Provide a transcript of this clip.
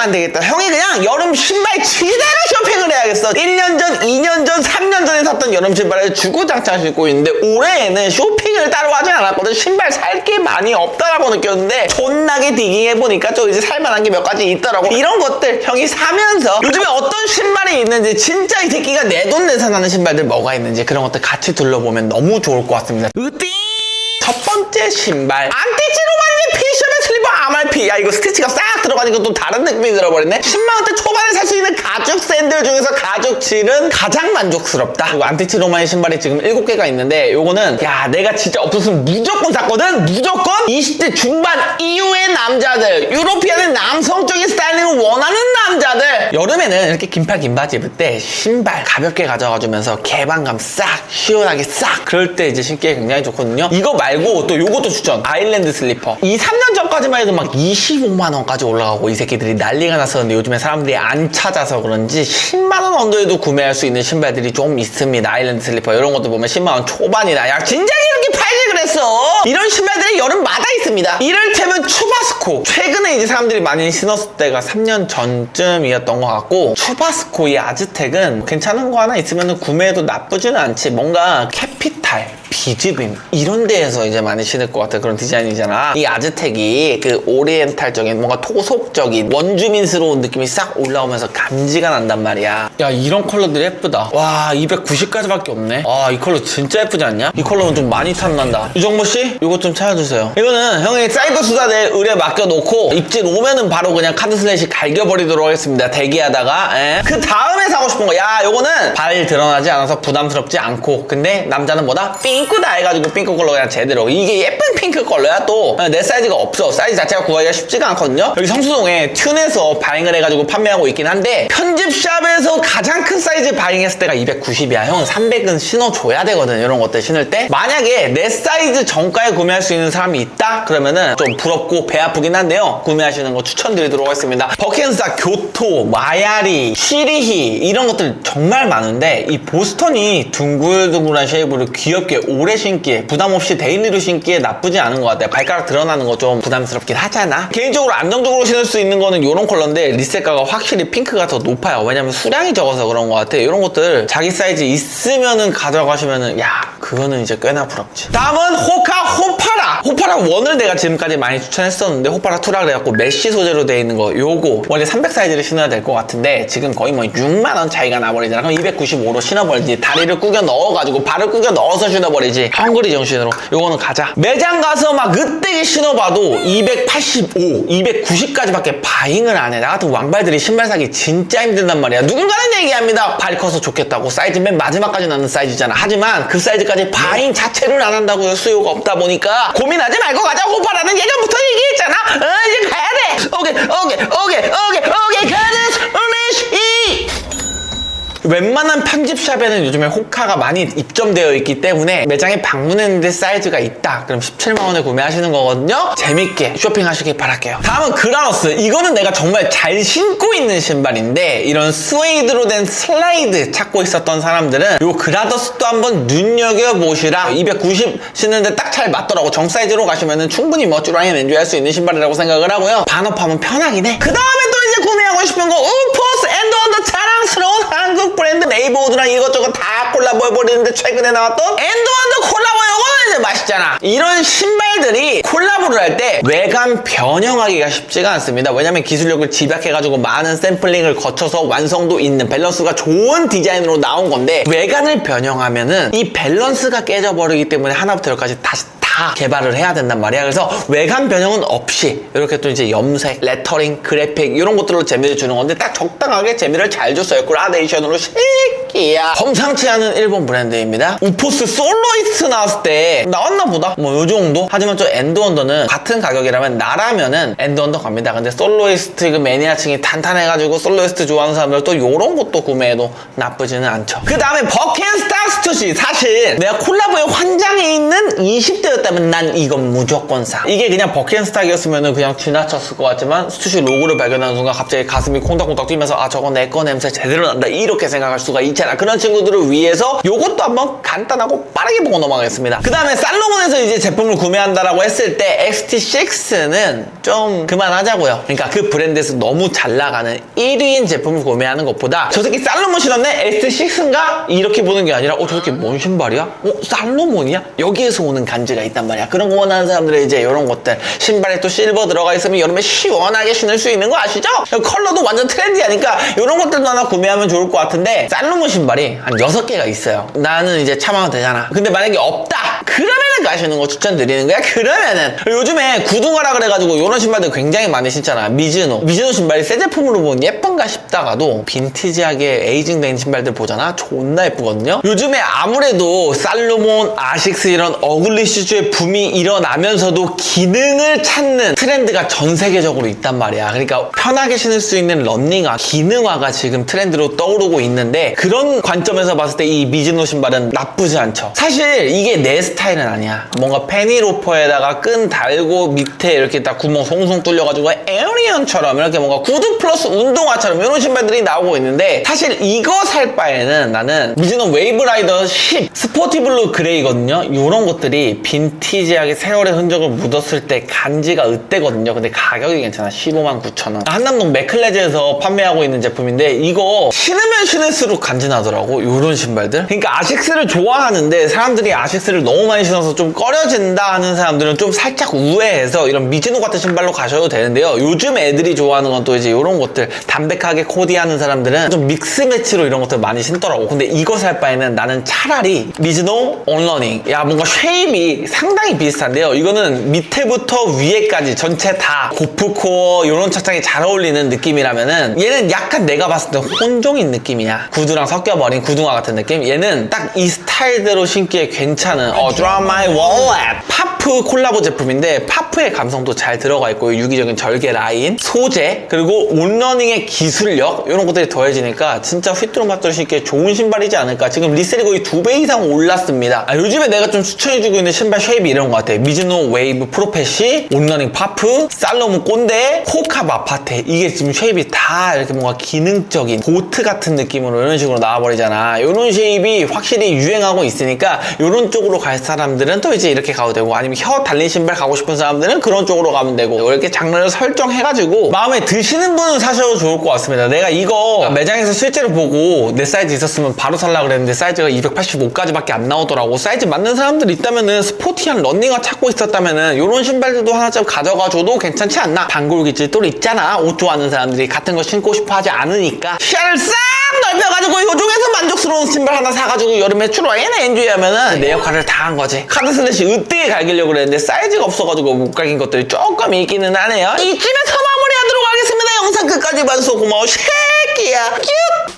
안 되겠다. 형이 그냥 여름 신발 지대로 쇼핑을 해야겠어. 1년 전, 2년 전, 3년 전에 샀던 여름 신발을 주구장창 신고 있는데 올해에는 쇼핑을 따로 하지 않았거든. 신발 살 게 많이 없다라고 느꼈는데 존나게 디깅해보니까 좀 이제 살만한 게 몇 가지 있더라고. 이런 것들 형이 사면서 요즘에 어떤 신발이 있는지 진짜 이 새끼가 내 돈 내산 하는 신발들 뭐가 있는지 그런 것들 같이 둘러보면 너무 좋을 것 같습니다. 으띠! 첫 번째 신발 슬리퍼 MRP. 야 이거 스티치가 싹 들어가니까 또 다른 느낌이 들어버렸네. 10만원대 초반에 살 수 있는 가죽 샌들 중에서 가죽 질은 가장 만족스럽다. 그리고 안티치로만의 신발이 지금 7개가 있는데 요거는 야 내가 진짜 없었으면 무조건 샀거든? 무조건 20대 중반 이후의 남자들. 유로피안의 남성적인 스타일링을 원하는 남자들. 여름에는 이렇게 긴팔 긴 바지 입을 때 신발 가볍게 가져가주면서 개방감 싹 시원하게 싹. 그럴 때 이제 신기에 굉장히 좋거든요. 이거 말고 또 요것도 추천. 아일랜드 슬리퍼. 2, 3년 전까지만 해도 막 25만 원까지 올라가고 이 새끼들이 난리가 났었는데 요즘에 사람들이 안 찾아서 그런지 10만 원 언더에도 구매할 수 있는 신발들이 좀 있습니다. 아일랜드 슬리퍼 이런 것도 보면 10만 원 초반이다 야 진작에 이렇게 팔지 그랬어. 이런 신발들이 여름마다 있습니다. 이를테면 추바스코. 최근에 이제 사람들이 많이 신었을 때가 3년 전쯤이었던 것 같고 추바스코의 아즈텍은 괜찮은 거 하나 있으면 구매해도 나쁘지는 않지. 뭔가 캐피탈 비즈빔 이런 데에서 이제 많이 신을 것 같은 그런 디자인이잖아. 이 아즈텍이 그 오리엔탈적인 뭔가 토속적인 원주민스러운 느낌이 싹 올라오면서 감지가 난단 말이야. 야 이런 컬러들 예쁘다. 와 290까지밖에 없네. 아 이 컬러 진짜 예쁘지 않냐? 이 컬러는 좀 많이 탐난다. 유정모씨 이거 좀 찾아주세요. 이거는 형이 사이버 수사대 의뢰 맡겨놓고 입질 오면은 바로 그냥 카드 슬래시 갈겨버리도록 하겠습니다. 대기하다가 예. 그 다음에 사고 싶은 거야 요거는 발 드러나지 않아서 부담스럽지 않고. 근데 남자는 뭐다? 핑크다 해가지고 핑크 컬러 그냥 제대로. 이게 예쁜 핑크 컬러야 또. 내 사이즈가 없어. 사이즈 자체가 구하기가 쉽지가 않거든요. 여기 성수동에 튠에서 바잉을 해가지고 판매하고 있긴 한데 편집샵에서 가장 큰 사이즈 바잉했을 때가 290이야. 형은 300은 신어줘야 되거든 이런 것들 신을 때. 만약에 내 사이즈 정가에 구매할 수 있는 사람이 있다? 그러면은 좀 부럽고 배 아프긴 한데요. 구매하시는 거 추천드리도록 하겠습니다. 버켄사 교토 마야리 시리히 이런 것들 정말 많은데 이 보스턴이 둥글둥글한 쉐입으로 귀엽게 오래 신기에 부담 없이 데일리로 신기에 나쁘지 않은 것 같아요. 발가락 드러나는 거 좀 부담스럽긴 하잖아. 개인적으로 안정적으로 신을 수 있는 거는 이런 컬러인데 리셋가가 확실히 핑크가 더 높아요. 왜냐면 수량이 적어서 그런 것 같아. 이런 것들 자기 사이즈 있으면은 가져가시면은 야 그거는 이제 꽤나 부럽지. 다음은 호카 호파라. 호파라 1을 내가 지금까지 많이 추천했었는데 호파라 2라 그래갖고 메쉬 소재로 되어 있는 거 요거 원래 300 사이즈를 신어야 될 것 같은데 지금 거의 뭐 6만 원 차이가 나버리잖아. 그럼 295로 신어버리지. 다리를 꾸겨 넣어가지고 발을 꾸겨 넣어서 신어버리지. 헝그리 정신으로. 요거는 가자. 매장 가서 막 으뜨기 신어봐도 285, 290까지밖에 바잉을 안 해. 나 같은 왕발들이 신발 사기 진짜 힘든단 말이야. 누군가는 얘기합니다. 발 커서 좋겠다고. 사이즈 맨 마지막까지 나는 사이즈잖아. 하지만 그 사이즈 까지 바잉 자체를 안 한다고요 수요가 없다 보니까 고민하지 말고 가자. 호파라는 예전부터 얘기했잖아. 어 이제 가야 돼. 오케이 오케이 오케이 오케이 오케이 가는 슬래시 웬만한 편집샵에는 요즘에 호카가 많이 입점되어 있기 때문에 매장에 방문했는데 사이즈가 있다. 그럼 17만원에 구매하시는 거거든요. 재밌게 쇼핑하시길 바랄게요. 다음은 그라우스. 이거는 내가 정말 잘 신고 있는 신발인데 이런 스웨이드로 된 슬라이드 찾고 있었던 사람들은 요 그라더스도 한번 눈여겨보시라. 290 신는데 딱 잘 맞더라고. 정 사이즈로 가시면 충분히 멋주라인 엔조이할 수 있는 신발이라고 생각을 하고요. 반업하면 편하긴 해그 다음에 또 이제 구매하고 싶은 거 우포스 앤드 언더 자랑스러운 한국 브랜드 네이버 우드랑 이것저것 다 콜라보 해버리는데 최근에 나왔던 언더 콜라보 요거는 이제 맛있잖아. 이런 신발들이 콜라보를 할 때 외관 변형하기가 쉽지가 않습니다. 왜냐면 기술력을 집약해가지고 많은 샘플링을 거쳐서 완성도 있는 밸런스가 좋은 디자인으로 나온 건데 외관을 변형하면은 이 밸런스가 깨져버리기 때문에 하나부터 열까지 다시 다 개발을 해야 된단 말이야. 그래서 외관 변형은 없이 이렇게 또 이제 염색, 레터링, 그래픽 이런 것들로 재미를 주는 건데 딱 적당하게 재미를 잘 줬어요. 그라데이션으로 새 끼야. 범상치 않은 일본 브랜드입니다. 우포스 솔로이스트 나왔을 때 나왔나 보다. 뭐 요 정도. 하지만 저 엔드원더는 같은 가격이라면 나라면은 엔드원더 갑니다. 근데 솔로이스트 그 매니아층이 탄탄해가지고 솔로이스트 좋아하는 사람들 또 요런 것도 구매해도 나쁘지는 않죠. 그 다음에 버켄스타 스투시 사실 내가 콜라보에 환장해 있는 20대였다면 난 이건 무조건 사 이게 그냥 버켄스탁이었으면 그냥 지나쳤을 것 같지만 스투시 로고를 발견하는 순간 갑자기 가슴이 콩닥콩닥 뛰면서 아 저거 내거 냄새 제대로 난다 이렇게 생각할 수가 있잖아 그런 친구들을 위해서 요것도 한번 간단하고 빠르게 보고 넘어가겠습니다 그 다음에 살로몬에서 이제 제품을 구매한다라고 했을 때 XT6는 좀 그만하자고요 그러니까 그 브랜드에서 너무 잘 나가는 1위인 제품을 구매하는 것보다 저 새끼 살로몬 신었네 XT6인가 이렇게 보는 게 아니라 어저 새끼 뭔 신발이야? 어 살로몬이야? 여기에서 오는 간지가 있단 말이야 그런 거 원하는 사람들은 이제 이런 것들 신발에 또 실버 들어가 있으면 여름에 시원하게 신을 수 있는 거 아시죠? 컬러도 완전 트렌디하니까 이런 것들도 하나 구매하면 좋을 것 같은데 살로몬 신발이 한 6개가 있어요. 나는 이제 참아도 되잖아. 근데 만약에 없다! 그러면 은 가시는 거 추천드리는 거야? 그러면은 요즘에 구둥하라 그래가지고 이런 신발들 굉장히 많이 신잖아. 미즈노. 미즈노 신발이 새 제품으로 보면 예쁜가 싶다가도 빈티지하게 에이징된 신발들 보잖아? 존나 예쁘거든요? 요즘에 아무래도 살로몬 아식스 이런 어글리 슈즈의 붐이 일어나면서도 기능을 찾는 트렌드가 전 세계적으로 있단 말이야. 그러니까 편하게 신을 수 있는 런닝화 기능화가 지금 트렌드로 떠오르고 있는데 그런 관점에서 봤을 때 이 미즈노 신발은 나쁘지 않죠. 사실 이게 내 스타일은 아니야 뭔가 페니로퍼에다가 끈 달고 밑에 이렇게 딱 구멍 송송 뚫려가지고 에어리언처럼 이렇게 뭔가 구두 플러스 운동화처럼 이런 신발들이 나오고 있는데 사실 이거 살 바에는 나는 미즈노 웨이브라이더 10 스포티블루 그레이거든요. 이런 것들이 빈티지하게 세월의 흔적을 묻었을 때 간지가 으떼거든요. 근데 가격이 괜찮아. 15만 9천 원. 한남동 맥클레즈에서 판매하고 있는 제품인데 이거 신으면 신을수록 간지나더라고 이런 신발들. 그러니까 아식스를 좋아하는데 사람들이 아식스를 너무 많이 신어서 좀 꺼려진다 하는 사람들은 좀 살짝 우회해서 이런 미즈노 같은 신발로 가셔도 되는데요. 요즘 애들이 좋아하는 건 또 이제 이런 것들 담백하게 코디하는 사람들은 좀 믹스 매치로 이런 것들 많이 신더라고. 근데 이거 살 바에는 나는 차라리 미즈노 온러닝 야 뭔가 쉐입이 상당히 비슷한데요. 이거는 밑에부터 위에까지 전체 다 고프코어 이런 착장이 잘 어울리는 느낌이라면은 얘는 약간 내가 봤을 때 혼종인 느낌이야. 구두랑 섞여버린 구두화 같은 느낌? 얘는 딱 이 스타일대로 신기에 괜찮은 어 드라마 의 월렛 파프 콜라보 제품인데 파프의 감성도 잘 들어가 있고 유기적인 절개 라인 소재 그리고 온러닝의 기술력 이런 것들이 더해지니까 진짜 휘뚜루마뚜루 신기에 좋은 신발이지 않을까. 지금 리셀이 거의 두 배 이상 올랐습니다. 아, 요즘에 내가 좀 추천해주고 있는 신발 쉐입이 이런 것 같아 미즈노 웨이브 프로페시 온러닝 파프 살로몬 꼰대 코카 마파테. 이게 지금 쉐입이 다 이렇게 뭔가 기능적인 보트 같은 느낌으로 이런 식으로 나와버리잖아. 이런 쉐입이 확실히 유행하고 있으니까 이런 쪽으로 갈 사람들은 또 이제 이렇게 가도 되고 아니면 혀 달린 신발 가고 싶은 사람들은 그런 쪽으로 가면 되고 이렇게 장르를 설정해가지고 마음에 드시는 분은 사셔도 좋을 것 같습니다. 내가 이거 매장에서 실제로 보고 내 사이즈 있었으면 바로 살라 그랬는데 사이즈가 285까지밖에 안 나오더라고. 사이즈 맞는 사람들 있다면은 스포티한 런닝화 찾고 있었다면은 이런 신발들도 하나쯤 가져가줘도 괜찮지 않나? 단골기질 또 있잖아. 옷 좋아하는 사람들이 같은 거 신고 싶어 하지 않으니까. 시야를 싹 넓혀가지고 요 중에서 만족스러운 신발 하나 사가지고 여름에 출어에나 엔조이하면은 내 역할을 다 한 거지 카드 슬래시 으뜨게 갈기려고 그랬는데 사이즈가 없어가지고 못 갈긴 것들이 조금 있기는 하네요. 이쯤에서 마무리하도록 하겠습니다. 영상 끝까지 봐줘서 고마워. 새끼야. 큐